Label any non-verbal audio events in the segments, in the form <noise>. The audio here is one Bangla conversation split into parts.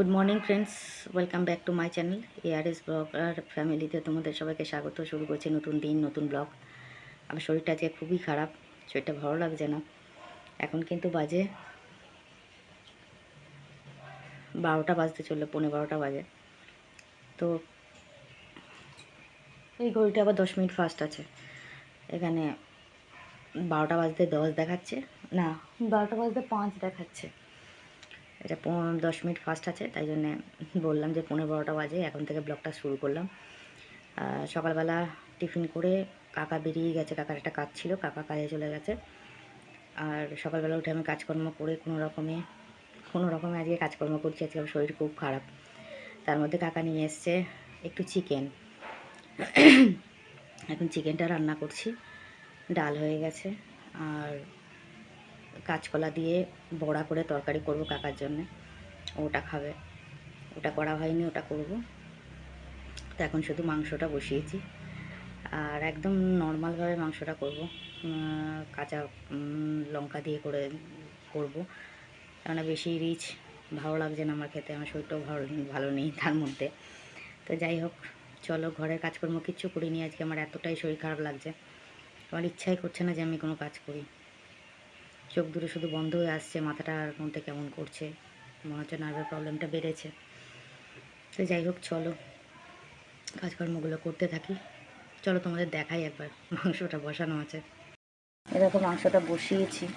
Good morning friends welcome back to my channel ARS blog আর ফ্যামিলিতে তোমাদের সবাইকে স্বাগত। শুরু করছি নতুন দিন, নতুন ব্লগ আমার শরীরটা আজকে খুবই খারাপ, শরীরটা ভালো লাগছে না। এখন কিন্তু বাজে বারোটা বাজতে চলল, পৌনে বারোটা বাজে। তো এই ঘড়িটা আবার দশ মিনিট ফাস্ট আছে। এখানে বারোটা বাজতে দশ দেখাচ্ছে। না, বারোটা বাজতে পাঁচ দেখাচ্ছে। এটা দশ মিনিট ফাস্ট আছে, তাই জন্যে বললাম যে পনেরো বারোটা বাজে, এখন থেকে ব্লগটা শুরু করলাম। সকালবেলা টিফিন করে কাকা বেরিয়ে গেছে, কাকার একটা কাজ ছিল, কাকা কাজে চলে গেছে। আর সকালবেলা উঠে আমি কাজকর্ম করে কোনো রকমে কোনো রকমে আজকে কাজকর্ম করছি, আজকে আমার শরীর খুব খারাপ। তার মধ্যে কাকা নিয়ে এসছে একটু চিকেন এখন চিকেনটা রান্না করছি, ডাল হয়ে গেছে। আর কাঁচকলা দিয়ে বড়া করে তরকারি করব কাকার জন্যে। ওটা খাবে। ওটা করা হয়নি, ওটা করব। তো এখন শুধু মাংসটা বসিয়েছি। আর একদম নর্মালভাবে মাংসটা করব। কাঁচা লঙ্কা দিয়ে করে করব। কেননা বেশি রিচ ভালো লাগছে না আমার খেতে। আমার শরীরটাও ভালো ভালো নেই তার মধ্যে। তো যাই হোক, চলো ঘরের কাজকর্ম কিচ্ছু করিনি। আজকে আমার এতটাই শরীর খারাপ লাগছে। আমার ইচ্ছাই করছে না যে আমি কোনো কাজ করি। চোখ দূরে শুধু বন্ধ হয়ে আসছে মাথাটার মধ্যে কেমন করছে? মনে হচ্ছে নার্ভের প্রবলেমটা বেড়েছে। তো যাই হোক, চলো। কাজকর্মগুলো করতে থাকি। চলো তোমাদের দেখাই একবার মাংসটা বসানো আছে। এরকম মাংসটা বসিয়েছি।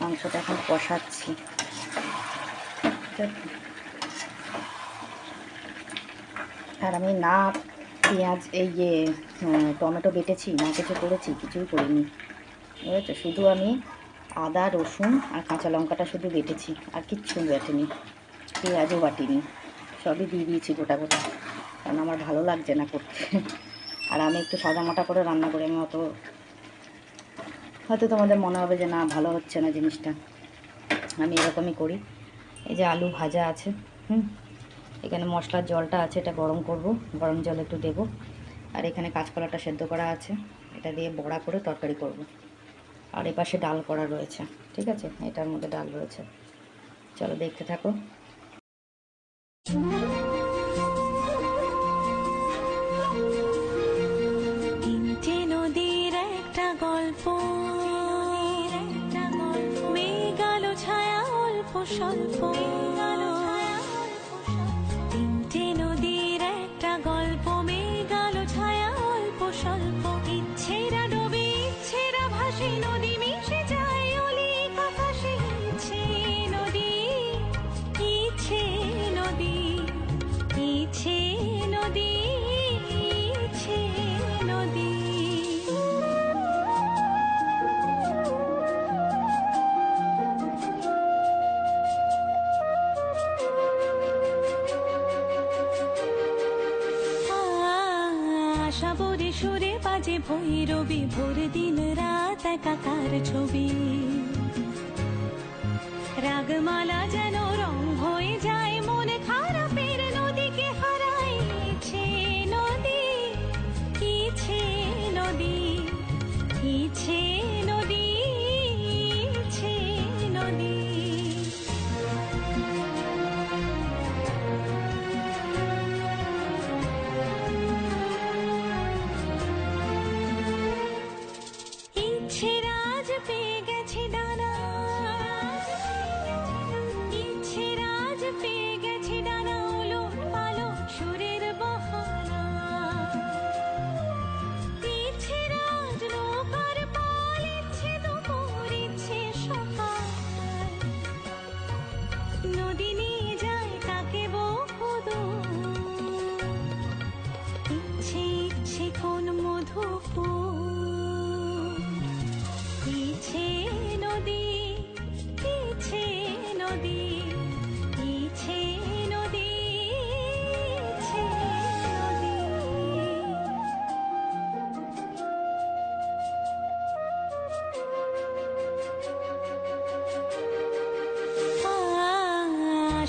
মাংসটা এখন কষাচ্ছি। আর আমি না, পেঁয়াজ, এই যে টমেটো বেটেছি, না কিছু করেছি, কিছুই করিনি। বুঝেছ? শুধু আমি আদা, রসুন আর কাঁচা লঙ্কাটা শুধু বেটেছি, আর কিচ্ছু বেটেনি, পেঁয়াজও বাটিনি, সবই দিয়ে দিয়েছি গোটা গোটা, কারণ আমার ভালো লাগছে না করতে। আর আমি একটু সাদা মাটা করে রান্না করি আমি অত হয়তো তোমাদের মনে হবে যে না, ভালো হচ্ছে না জিনিসটা। আমি এরকমই করি। এই যে আলু ভাজা আছে, হুম, এখানে মশলার জলটা আছে, এটা গরম করব, গরম জল একটু দেবো। আর এখানে কাঁচকলাটা সেদ্ধ করা আছে, এটা দিয়ে বড়া করে তরকারি করব। আর এপাশে ডাল করা রয়েছে, ঠিক আছে? এটার মধ্যে ডাল রয়েছে। চলো দেখতে থাকো। নদীর একটা গল্প ছায়া অল্প স্বল্প। বরে সুরে বাজে ভৈরবি ভোর দিন রাত একাকার ছবি। রাগমালা যেন রং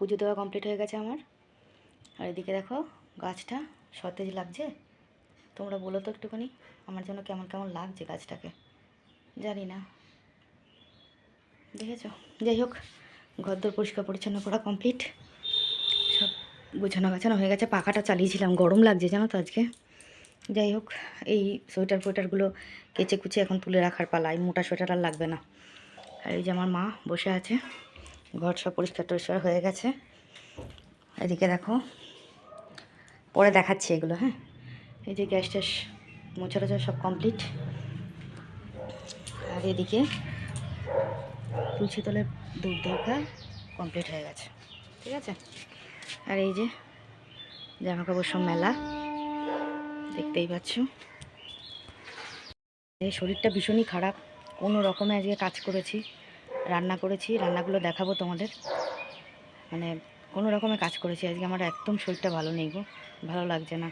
পুজো দেওয়া কমপ্লিট হয়ে গেছে আমার। আর এদিকে দেখো, গাছটা সতেজ লাগছে। তোমরা বলো তো একটুখানি, আমার জন্য কেমন কেমন লাগছে গাছটাকে? জানি না। দেখেছ? যাই হোক ঘরদোর পরিষ্কার পরিচ্ছন্ন করা কমপ্লিট সব গোছানো গাছানো হয়ে গেছে, পাখাটা চালিয়েছিলাম, গরম লাগছে জানো তো আজকে। যাই হোক, এই সোয়েটার ফোয়েটারগুলো কেচে কুচে এখন তুলে রাখার পালা, এই মোটা সোয়েটার আর লাগবে না। আর এই যে আমার মা বসে আছে। ঘর সব পরিষ্কার টরিষ্কার হয়ে গেছে। এদিকে দেখো, পরে দেখাচ্ছি এগুলো হ্যাঁ? এই যে গ্যাস ট্যাস মোছা টোছা সব কমপ্লিট আর এদিকে তুলসী তলের দুধ দরকার কমপ্লিট হয়ে গেছে, ঠিক আছে? আর এই যে জামা কাপড় সব মেলা, দেখতেই পাচ্ছ। এই শরীরটা ভীষণই খারাপ, কোনো রকমে আজকে কাজ করেছি। রান্না করেছি, রান্নাগুলো দেখাবো তোমাদের। মানে কোনো রকমে কাজ করেছি, আজকে আমার একদম শরীরটা ভালো নেই গো, ভালো লাগছে না।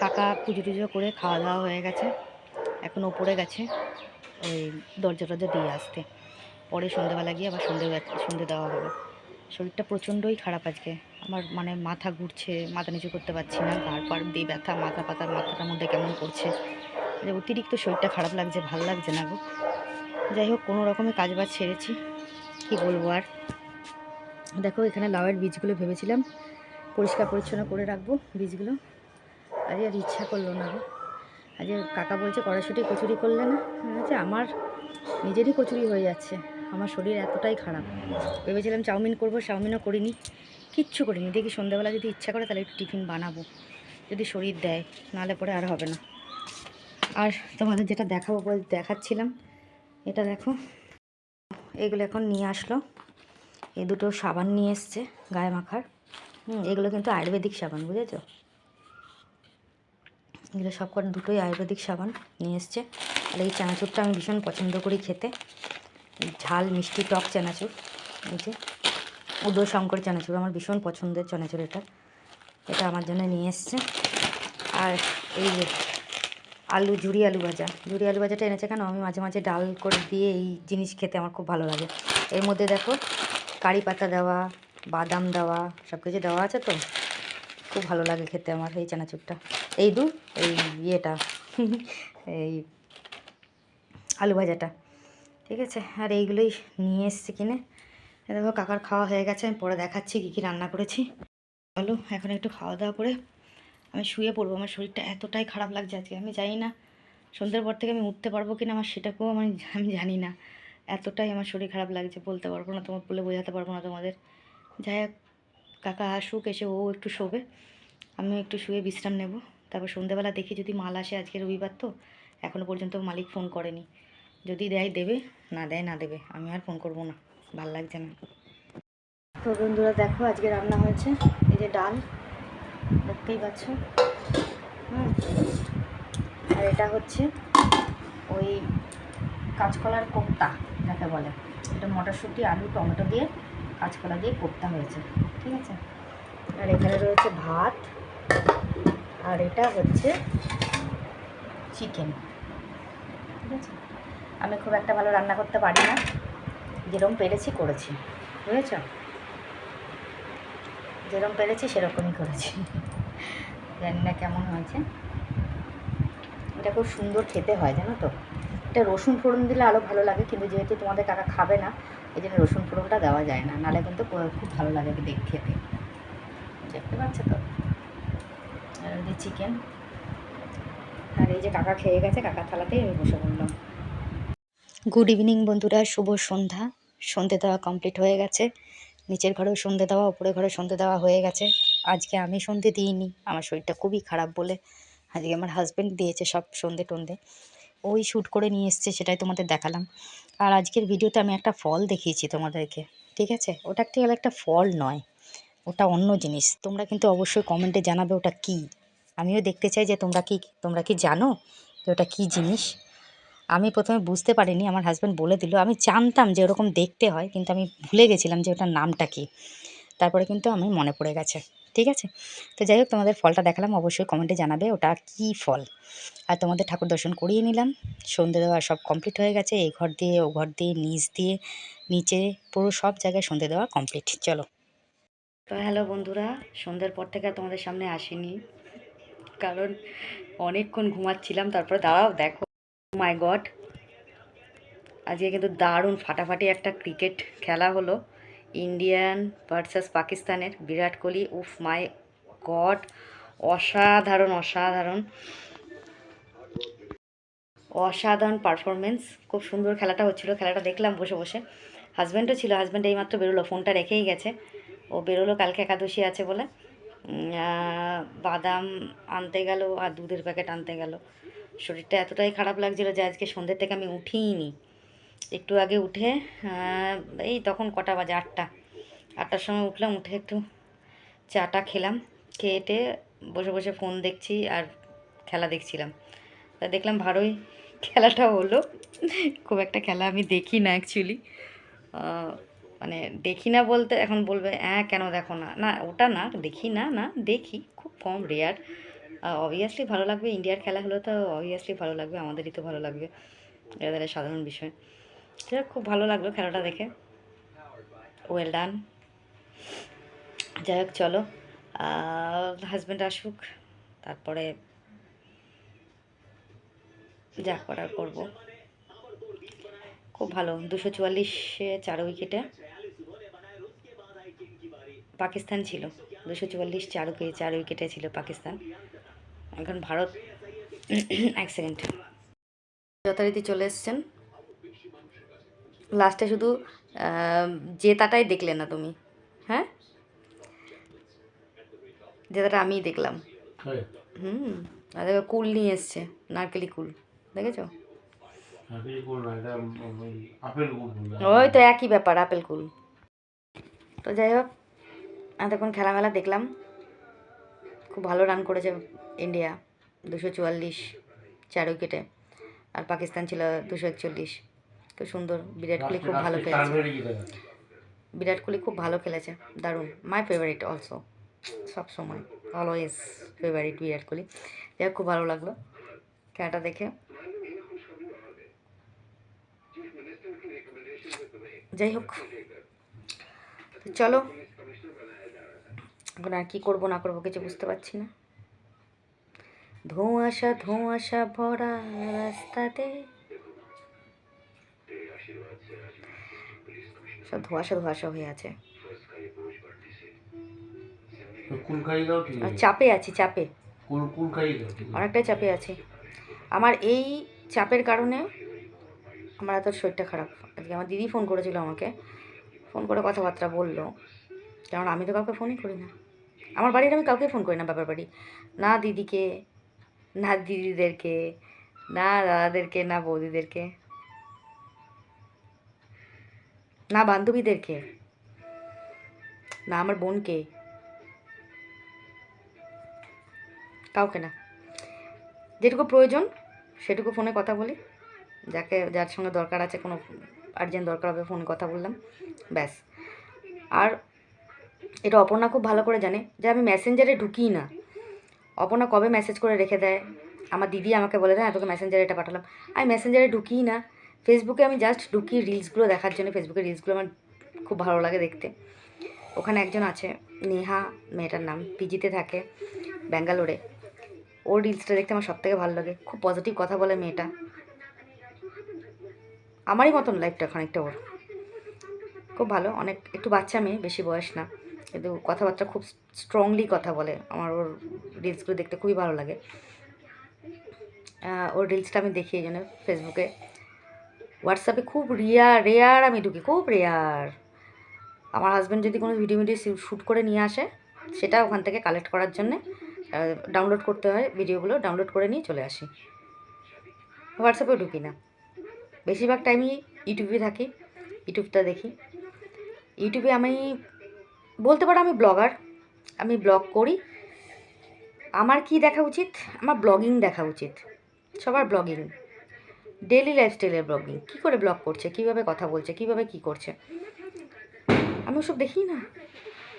কাকা পুজো টুজো করে খাওয়া দাওয়া হয়ে গেছে, এখন ওপরে গেছে, ওই দরজা টরজা দিয়ে আসতে। পরে সন্ধ্যেবেলা গিয়ে আবার সন্ধে সন্ধে দেওয়া হবে। শরীরটা প্রচণ্ডই খারাপ আজকে। আমার মানে মাথা ঘুরছে, মাথা নিচু করতে পারছি না ঘাড় পাড় দিয়ে ব্যথা, মাথা পাতা মাথাটার মধ্যে কেমন করছে অতিরিক্ত শরীরটা খারাপ লাগছে, ভালো লাগছে না গো। যাই হোক, কোনো রকমে কাজ বাজ ছেড়েছি কি বলব আর? দেখো, এখানে লাউয়ের বীজগুলো ভেবেছিলাম পরিষ্কার পরিচ্ছন্ন করে রাখব বীজগুলো। আজ আর ইচ্ছা করল না আজ কাকা বলছে কড়াশুটি কচুরি করলে না? বলছে, আমার নিজেরই কচুরি হয়ে যাচ্ছে। আমার শরীর এতটাই খারাপ। ভেবেছিলাম চাউমিন করব, চাউমিনও করিনি। কিচ্ছু করিনি। দেখি সন্ধ্যাবেলা যদি ইচ্ছা করে তাহলে একটু টিফিন বানাবো। যদি শরীর দেয়, নাহলে পরে আর হবে না। আর তোমাদের যেটা দেখাবো দেখাচ্ছিলাম। এটা দেখো। এগুলো এখন নিয়ে আসলো। এই দুটো সাবান নিয়ে এসছে গায়ে মাখার। হুম, এগুলো কিন্তু আয়ুর্বেদিক সাবান, বুঝেছ? এগুলো সব কটা দুটোই আয়ুর্বেদিক সাবান নিয়ে এসছে। আর এই চানাচুরটা আমি ভীষণ পছন্দ করি খেতে। ঝাল, মিষ্টি টক চানাচুর, এই যে উদয় শঙ্কর চানাচুর, আমার ভীষণ পছন্দের চানাচুর এটা। এটা আমার জন্য নিয়ে এসছে। আর এই আলু, ঝুরি আলু ভাজা। ঝুরি আলু ভাজাটা এনেছে কেন? আমি মাঝে মাঝে ডাল করে দিয়ে এই জিনিস খেতে আমার খুব ভালো লাগে। এর মধ্যে দেখো, কারি পাতা দেওয়া, বাদাম দেওয়া সব কিছু দেওয়া আছে তো? খুব ভালো লাগে খেতে আমার এই চানাচুরটা। এই দু, এই ইয়েটা, <laughs> এই আলু ভাজাটা। ঠিক আছে? আর এইগুলোই নিয়ে এসছি কিনে। দেখো, কাকার খাওয়া হয়ে গেছে, আমি পরে দেখাচ্ছি কী কী রান্না করেছি। চলো, এখন একটু খাওয়া দাওয়া করে আমি শুয়ে পড়ব, আমার শরীরটা এতটাই খারাপ লাগছে আজকে, আমি জানি না সন্ধ্যের পর থেকে আমি উঠতে পারব কি না আমার সেটাকেও আমি <laughs> আমি জানি না। এতটাই আমার শরীর খারাপ লাগছে বলতে পারব না, তোমার বলে বোঝাতে পারব না তোমাদের। যাই হোক, কাকা আসুক, এসে ও একটু শোবে, আমিও একটু শুয়ে বিশ্রাম নেব। তারপর সন্ধ্যেবেলা দেখি যদি মাল আসে, আজকে রবিবার তো এখনও পর্যন্ত মালিক ফোন করেনি। যদি দেয়, দেবে, না দেয়, না দেবে, আমি আর ফোন করব না, ভালো লাগছে না। তো বন্ধুরা দেখো, আজকে রান্না হয়েছে, এই যে ডাল দেখতেই পাচ্ছ। হুম। আর এটা হচ্ছে ওই কাঁচকলার কোপ্তা, যাকে বলে। এটা মটরশুঁটি, আলু, টমেটো দিয়ে কাঁচকলা দিয়ে কোপ্তা হয়েছে, ঠিক আছে? আর এখানে রয়েছে ভাত, আর এটা হচ্ছে চিকেন, ঠিক আছে? আমি খুব একটা ভালো রান্না করতে পারি না। যেরকম পেরেছি করেছি, বুঝেছ? যেরকম পেরেছি, সেরকমই করেছি। জানি না কেমন হয়েছে। এটা খুব সুন্দর খেতে হয়, জানো তো? এটা রসুন ফোড়ন দিলে আরও ভালো লাগে, কিন্তু যেহেতু তোমাদের কাকা খাবে না, এই জন্য রসুন ফোড়নটা দেওয়া যায় না। নাহলে কিন্তু খুব ভালো লাগে দেখ খেতে। দেখতে পাচ্ছ তো? আর ওই যে চিকেন আর এই যে কাকা খেয়ে গেছে কাকার থালাতেই আমি বসে পড়লাম। গুড ইভিনিং বন্ধুরা, শুভ সন্ধ্যা। সন্ধে দেওয়া কমপ্লিট হয়ে গেছে। নিচের ঘরেও সন্ধে দেওয়া উপরের ঘরে সন্ধে দেওয়া হয়ে গেছে। আজকে আমি সন্ধে দিইনি। আমার শরীরটা খুবই খারাপ বলে আজকে আমার হাজব্যান্ড দিয়েছে সব সন্ধে টন্ধে। ওই শ্যুট করে নিয়ে এসছে, সেটাই তোমাদের দেখালাম। আর আজকের ভিডিওতে আমি একটা ফল দেখিয়েছি তোমাদেরকে, ঠিক আছে? ওটা একটি একটা ফল নয়, ওটা অন্য জিনিস। তোমরা কিন্তু অবশ্যই কমেন্টে জানাবে ওটা কি? আমিও দেখতে চাই যে তোমরা কি তোমরা কি জানো যে ওটা কী জিনিস? আমি প্রথমে বুঝতে পারিনি, আমার হাজব্যান্ড বলে দিল। আমি জানতাম যে ওরকম দেখতে হয়, কিন্তু আমি ভুলে গেছিলাম যে ওটার নামটা কী। তারপরে কিন্তু আমি মনে পড়ে গেছে, ঠিক আছে? তো যাই হোক, তোমাদের ফলটা দেখালাম, অবশ্যই কমেন্টে জানাবে ওটা কী ফল। আর তোমাদের ঠাকুর দর্শন করিয়ে নিলাম। সন্ধে দেওয়া সব কমপ্লিট হয়ে গেছে, এই ঘর দিয়ে, ও ঘর দিয়ে, নিচ দিয়ে, নিচে, পুরো সব জায়গায় সন্ধে দেওয়া কমপ্লিট চলো। তো হ্যালো বন্ধুরা, সন্ধ্যের পর থেকে তোমাদের সামনে আসিনি। কারণ অনেকক্ষণ ঘুমাচ্ছিলাম, তারপরে দাঁড়াও, দেখো। মাই গড আজকে কিন্তু দারুণ ফাটাফাটি একটা ক্রিকেট খেলা হলো। ইন্ডিয়ান ভার্সাস পাকিস্তানের বিরাট কোহলি, উফ মাই গড অসাধারণ অসাধারণ। অসাধারণ পারফরমেন্স খুব সুন্দর খেলাটা হচ্ছিল, খেলাটা দেখলাম বসে বসে। হাজব্যান্ডও ছিল হাজব্যান্ড এইমাত্র বেরোলো, ফোনটা রেখেই গেছে। ও বেরোলো, কালকে একাদশী আছে বলে। বাদাম আনতে গেল আর দুধের প্যাকেট আনতে গেল। শরীরটা এতটাই খারাপ লাগছিল যে আজকে সন্ধ্যে থেকে আমি উঠিনি একটু আগে উঠে এই তখন কটা বাজে? আটটা। আটটার সময় উঠলাম, উঠে একটু চাটা খেলাম খেয়ে টেয়ে বসে বসে ফোন দেখছি আর খেলা দেখছিলাম। তা দেখলাম ভালোই খেলাটা হলো। খুব একটা খেলা আমি দেখি না অ্যাকচুয়ালি মানে দেখি না বলতে, এখন বলবে হ্যাঁ কেন দেখো না? না, ওটা না, দেখি না না, দেখি। খুব কম রেয়ার অবভিয়াসলি ভালো লাগবে ইন্ডিয়ার খেলা হলে তো অবভিয়াসলি ভালো লাগবে আমাদেরই তো ভালো লাগবে। এটা সাধারণ বিষয়। হোক, খুব ভালো লাগল খেলাটা দেখে। ওয়েল ডান যাই হোক চলো। হাজব্যান্ড আসুক তারপরে যা করার করব। খুব ভালো দুশো চুয়াল্লিশে চার উইকেটে পাকিস্তান ছিল। দুশো চুয়াল্লিশ চার চার উইকেটে ছিল পাকিস্তান। এখন ভারত এক সেকেন্ড। যথারীতি চলে এসছেন। লাস্টে শুধু জেতাটাই দেখলে না তুমি হ্যাঁ? জেতাটা আমিই দেখলাম। হ্যাঁ। হুম আর দেখো কুল নিয়ে এসছে নারকেলি কুল দেখেছ? ওই তো একই ব্যাপার আপেল কুল। তো যাই হোক এতক্ষণ খেলামেলা দেখলাম। খুব ভালো রান করেছে ইন্ডিয়া দুশো চুয়াল্লিশ চার উইকেটে আর পাকিস্তান ছিল দুশো একচল্লিশ। খুব সুন্দর বিরাট কোহলি খুব ভালো খেলেছে। বিরাট কোহলি খুব ভালো খেলেছে দারুণ। মাই ফেভারিট অলসো সব সময় অলওয়েজ ফেভারিট বিরাট কোহলি। যাই হোক, খুব ভালো লাগল। খেলাটা দেখে। যাই হোক চলো। এখন আর কী করব না করব কিছু বুঝতে পারছি না। ধোঁয়াশা ধোঁয়াশা ভরা রাস্তাতে। সব ধোঁয়াশা ধোঁয়াশা হয়ে আছে। চাপে আছি চাপে। অনেকটাই চাপে আছি। আমার এই চাপের কারণে আমার এত শরীরটা খারাপ। আজকে আমার দিদি ফোন করেছিল আমাকে। ফোন করে কথাবার্তা বলল। কারণ আমি তো কাউকে ফোনই করি না। আমার বাড়ির আমি কাউকে ফোন করি না বাবার বাড়ি। না দিদিকে, না দিদিদেরকে, না দাদাদেরকে, না বৌদিদেরকে, না বান্ধবীদেরকে, না আমার বোনকে। কাউকে না। যেটুকু প্রয়োজন, সেটুকু ফোনে কথা বলি। যাকে, যার সঙ্গে দরকার আছে, কোনো আর্জেন্ট দরকার হবে ফোনে কথা বললাম। ব্যাস। আর এটা অপর্ণা খুব ভালো করে জানে যে আমি মেসেঞ্জারে ঢুকিই না। অপর্ণা কবে মেসেজ করে রেখে দেয়? আমার দিদি আমাকে বলে দেয় "হ্যাঁ, তোকে মেসেঞ্জারে এটা পাঠালাম। আমি মেসেঞ্জারে ঢুকিই না। ফেসবুকে আমি জাস্ট ঢুকি রিলসগুলো দেখার জন্য। ফেসবুকে রিলসগুলো আমার খুব ভালো লাগে দেখতে। ওখানে একজন আছে নেহা মেয়েটার নাম পিজিতে থাকে ব্যাঙ্গালোরে। ওর রিলসটা দেখতে আমার সব থেকে ভালো লাগে। খুব পজিটিভ কথা বলে মেয়েটা। আমারই মতন লাইফটা খানিকটা ওর। খুব ভালো অনেক একটু বাচ্চা মেয়ে বেশি বয়স না। কিন্তু কথাবার্তা খুব স্ট্রংলি কথা বলে। আমার ওর রিলসগুলো দেখতে খুবই ভালো লাগে। ওর রিলসটা আমি দেখি এই জন্য ফেসবুকে হোয়াটসঅ্যাপে খুব রেয়ার রেয়ার আমি ঢুকি, খুব রেয়ার আমার হাজব্যান্ড যদি কোনো ভিডিও ভিডিও শ্যুট করে নিয়ে আসে, সেটা ওখান থেকে কালেক্ট করার জন্যে ডাউনলোড করতে হয় ভিডিওগুলো ডাউনলোড করে নিয়ে চলে আসি। হোয়াটসঅ্যাপেও ঢুকি না। বেশিরভাগ টাইমই ইউটিউবে থাকি ইউটিউবটা দেখি। ইউটিউবে আমি বলতে পারো আমি ব্লগার, আমি ব্লগ করি। আমার কি দেখা উচিত? আমার ব্লগিং দেখা উচিত। সবার ব্লগিং। ডেলি লাইফস্টাইলের ব্লগিং। কী করে ব্লগ করছে? কীভাবে কথা বলছে? কীভাবে কী করছে? আমি ওসব দেখি না।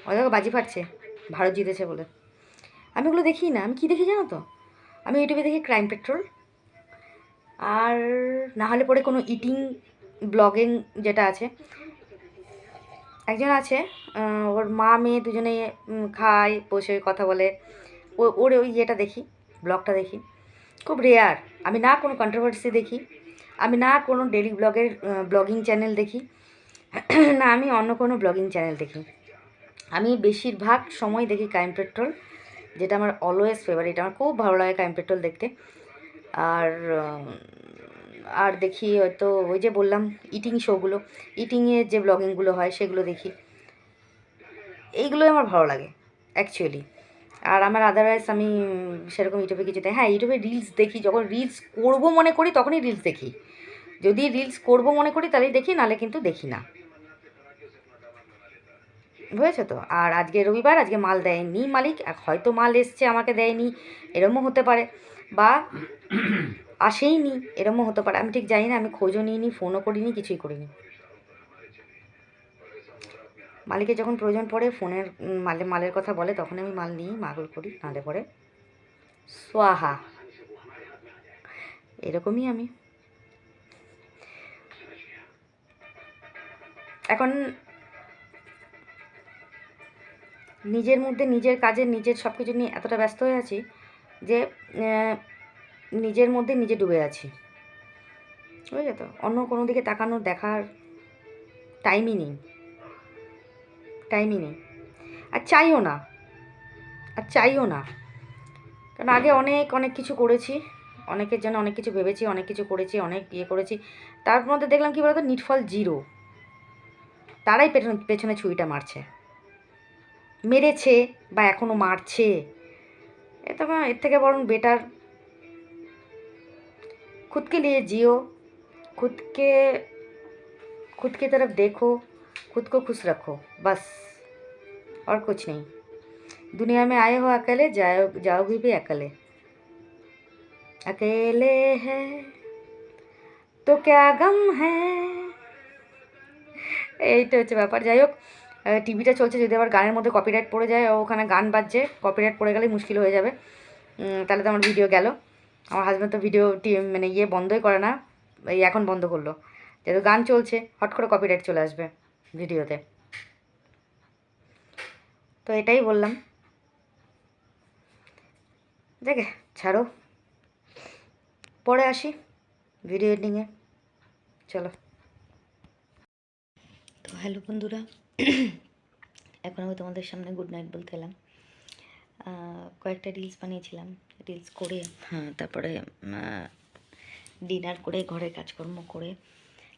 অজায় বাজি ফাটছে। ভারত জিতেছে বলে। আমি ওগুলো দেখি না। আমি কী দেখি জানো তো? আমি ইউটিউবে দেখি ক্রাইম পেট্রোল আর না হলে পরে কোনো ইটিং ব্লগিং যেটা আছে একজন আছে ওর মা মেয়ে দুজনে খায়, বসে, কথা বলে। ও, ওর ওই ইয়েটা দেখি, ব্লগটা দেখি। খুব রেয়ার আমি না কোনো কন্ট্রোভার্সি দেখি, আমি না কোনো ডেলি ব্লগের ব্লগিং চ্যানেল দেখি, <clears throat> না, আমি অন্য কোনো ব্লগিং চ্যানেল দেখি। আমি বেশিরভাগ সময় দেখি ক্রাইম পেট্রোল যেটা আমার অলওয়েজ ফেভারিট আমার খুব ভালো লাগে ক্রাইম পেট্রোল দেখতে। আর আর দেখি হয়তো ওই যে বললাম ইটিং শোগুলো ইটিংয়ের যে ব্লগিংগুলো হয় সেগুলো দেখি। এইগুলোই আমার ভালো লাগে অ্যাকচুয়ালি আর আমার আদারওয়াইজ আমি সেরকম ইউটিউবে কিছু দেখ হ্যাঁ ইউটিউবে রিলস দেখি, যখন রিলস করব মনে করি তখনই রিলস দেখি। যদি রিলস করব মনে করি তাহলেই দেখি নাহলে কিন্তু দেখি না। বুঝেছ তো? আর আজকে রবিবার, আজকে মাল দেয়নি মালিক হয়তো মাল এসছে আমাকে দেয়নি, এরমও হতে পারে। বা আসেইনি, এরমও হতে পারে। আমি ঠিক জানি না আমি খোঁজও নিইনি, ফোনও করিনি, কিছুই করিনি। মালিকের যখন প্রয়োজন পড়ে, ফোনের মালে, মালের কথা বলে, তখন আমি মাল নিই মাগল করি নাহলে পরে। সোয়াহা। এরকমই আমি। এখন নিজের মধ্যে, নিজের কাজে নিজের সব কিছু নিয়ে এতটা ব্যস্ত হয়ে আছি যে নিজের মধ্যে নিজে ডুবে আছি। বুঝলে তো অন্য কোনো দিকে তাকানোর দেখার টাইমই নেই। টাইমই নেই। আর চাইও না। আর চাইও না। কারণ আগে অনেক অনেক কিছু করেছি। অনেকের জন্য অনেক কিছু ভেবেছি, অনেক কিছু করেছি, অনেক ইয়ে করেছি। তার মধ্যে দেখলাম কি বলতো? নিটফল জিরো তারাই পেছনে পেছনে ছুরিটা মারছে। মেরেছে বা এখনও মারছে। এ তখন এর থেকে বরং বেটার खुद के लिए जियो खुद के खुद की तरफ देखो खुद को खुश रखो बस और कुछ नहीं दुनिया में आए हो अकेले जाओ जाओगे भी अकेले अकेले है तो क्या गम है এইটা হচ্ছে ব্যাপার যাই হোক টিভিটা চলছে যদি আবার গানের মধ্যে কপিরাইট পড়ে যায় ও ওখানে গান বাজছে কপিরাইট পড়ে গেলে মুশকিল হয়ে যাবে উম, তাহলে তো আমার ভিডিও গেল আমার হাজব্যান্ড তো ভিডিও মানে ইয়ে বন্ধই করে না, এই এখন বন্ধ করল। যেহেতু গান চলছে, হট করে কপিরাইট চলে আসবে ভিডিওতে তো এটাই বললাম। দেখে, ছাড়ো। পরে আসি ভিডিও এডিংয়ে চলো। তো হ্যালো বন্ধুরা, এখন আমি তোমাদের সামনে গুড নাইট বলতে এলাম। কয়েকটা রিলস বানিয়েছিলাম। রিলস করে হ্যাঁ তারপরে ডিনার করে, ঘরে কাজকর্ম করে,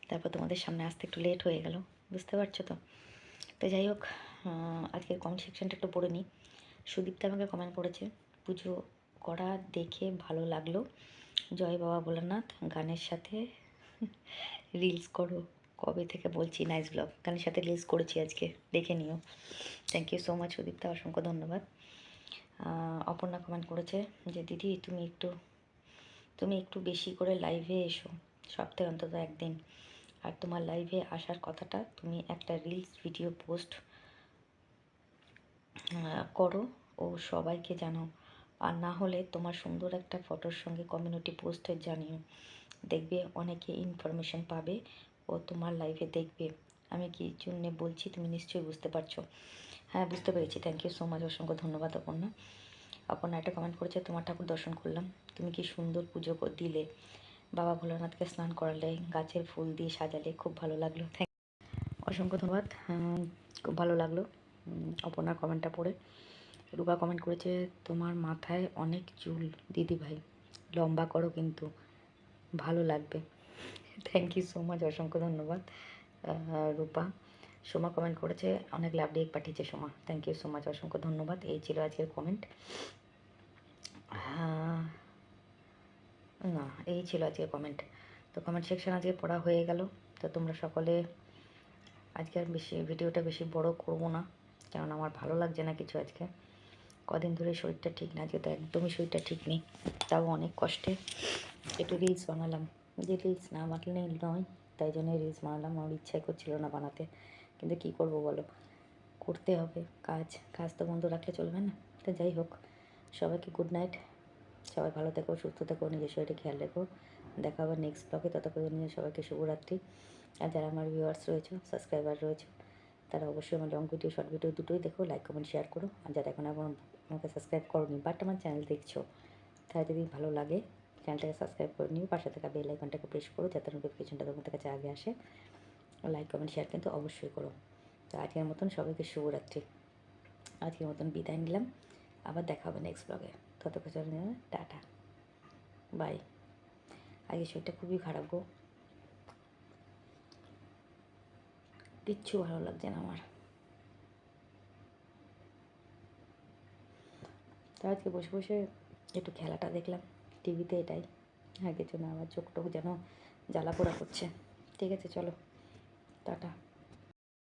তারপর তোমাদের সামনে আসতে একটু লেট হয়ে গেল, বুঝতে পারছ তো? তো যাই হোক আজকের কমেন্ট সেকশনটা একটু পড়ে নিই। সুদীপ্তা আমাকে কমেন্ট করেছে, পুজো করা দেখে ভালো লাগল। জয় বাবা ভোলানাথ, গানের সাথে <laughs> রিলস করো, কবে থেকে বলছি নাইস ব্লগ গানের সাথে রিলস করেছি আজকে, দেখে নিও। Thank you so much Sudipta, অসংখ্য ধন্যবাদ। অপর্ণা কমেন্ট করেছে যে, দিদি, তুমি একটু তুমি একটু বেশি করে লাইভে এসো। সপ্তাহে অন্তত একদিন। আর তোমার লাইভে আসার কথাটা তুমি একটা রিলস ভিডিও পোস্ট করো ও সবাইকে জানাও। আর না হলে তোমার সুন্দর একটা ফটোর সঙ্গে কমিউনিটি পোস্টে জানিও। দেখবে অনেকে ইনফরমেশন পাবে ও তোমার লাইভে দেখবে। আমি কি জন্যে বলছি তুমি নিশ্চয়ই বুঝতে পারছ। হ্যাঁ বুঝতে পেরেছি। থ্যাংক ইউ সো মাচ অসংখ্য ধন্যবাদ অপর্ণা। অপর্ণা একটা কমেন্ট করেছে তোমার ঠাকুর দর্শন করলাম। তুমি কি সুন্দর পুজো দিলে। বাবা ভোলানাথকে স্নান করালে গাছের ফুল দিয়ে সাজালে খুব ভালো লাগল। থ্যাংক অসংখ্য ধন্যবাদ। উম, খুব ভালো লাগল অপর্ণার কমেন্টটা পড়ে। রূপা কমেন্ট করেছে তোমার মাথায় অনেক চুল দিদি ভাই লম্বা করো কিন্তু ভালো লাগবে। থ্যাংক ইউ সো মাচ অসংখ্য ধন্যবাদ। রূপা। সোমা কমেন্ট করেছে, অনেক লাভ ডেক পাঠিয়েছে Soma. Thank you so much অসংখ্য ধন্যবাদ। এই ছিল আজকের কমেন্ট না, এই ছিল আজকের কমেন্ট তো কমেন্ট সেকশন আজকে পড়া হয়ে গেল। তো তোমরা সকলে আজকে আর বেশি ভিডিওটা বেশি বড় করব না। কারণ আমার ভালো লাগছে না কিছু আজকে। কদিন ধরে শরীরটা ঠিক না, আজকে তো একদমই শরীরটা ঠিক নেই। তাও অনেক কষ্টে। একটু রিলস বানালাম। যে রিলস না বানালে নয়। তাই জন্য রিলস বানালাম। আমার ইচ্ছাই করছিল না বানাতে। কিন্তু কী করব বলো? করতে হবে কাজ। কাজ তো বন্ধ রাখলে চলবে না। তো যাই হোক, সবাইকে গুড নাইট সবাই ভালো থেকো, সুস্থ থেকো, নিজের শরীরে খেয়াল রেখো। দেখা হবে নেক্সট ব্লগে ততক্ষণ নিয়ে সবাইকে শুভরাত্রি। আর যারা আমার ভিউয়ার্স রয়েছে সাবস্ক্রাইবার রয়েছে, তারা অবশ্যই আমার লং ভিডিও শর্ট ভিডিও দুটোই দেখো লাইক কমেন্ট শেয়ার করো। আর যারা এখন আমাকে সাবস্ক্রাইব করো নি বাট আমার চ্যানেল দেখছ তাই যদি ভালো লাগে চ্যানেলটাকে সাবস্ক্রাইব করে নিও, পাশে থাকা বেল আইকনটাকে প্রেস করো যাতে নোটিফিকেশনটা তোমাদের কাছে আগে আসে। লাইক কমেন্ট শেয়ার কিন্তু অবশ্যই করো। তো আজকের মতন সবাইকে শুভরাত্রি। আজকের মতন বিদায় নিলাম। আবার দেখা হবে নেক্সট ব্লগে ততক্ষণ টাটা। বাই আজকে শরীরটা খুবই খারাপ গো। কিচ্ছু ভালো লাগছে না আমার। তো আজকে বসে বসে একটু খেলাটা দেখলাম। টিভিতে এটাই। আর জন্য আমার চোখ টোক যেন জ্বালা পোড়া করছে। ঠিক আছে, চলো। টাটা।